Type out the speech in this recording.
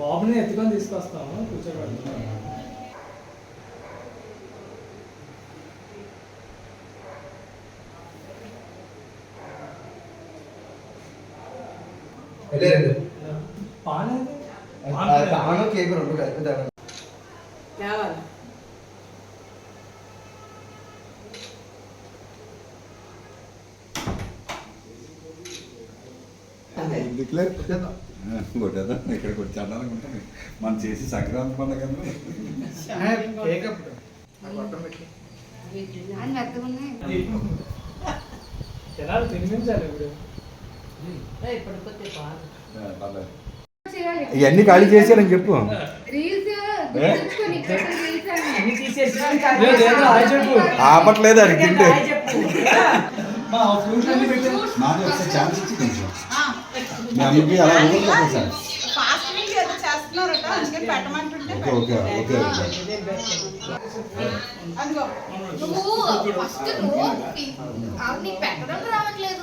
బాబుని ఎత్తుకొని తీసుకొస్తాము కూర్చోబెడతాము పాను కేక్ రెండు కలిపి కావాలి కొట్టేదా ఇక్కడికి వచ్చాను అనుకుంటాను మనం చేసి సంక్రాంతి పండుగ తినిపించాలి ఇప్పుడు. చేయాలి. ఇవన్నీ ఖాళీ చేశారని చెప్పు. ఇక్కడ. ఆపట్లేదు అది తింటే. ఛాన్స్ ఇచ్చి కొంచెం అమ్మకి అలా ఊరుకోండి సార్. ఓకే ఓకే నువ్వు ఫస్ట్ నువ్వు పెట్టడం రావట్లేదు.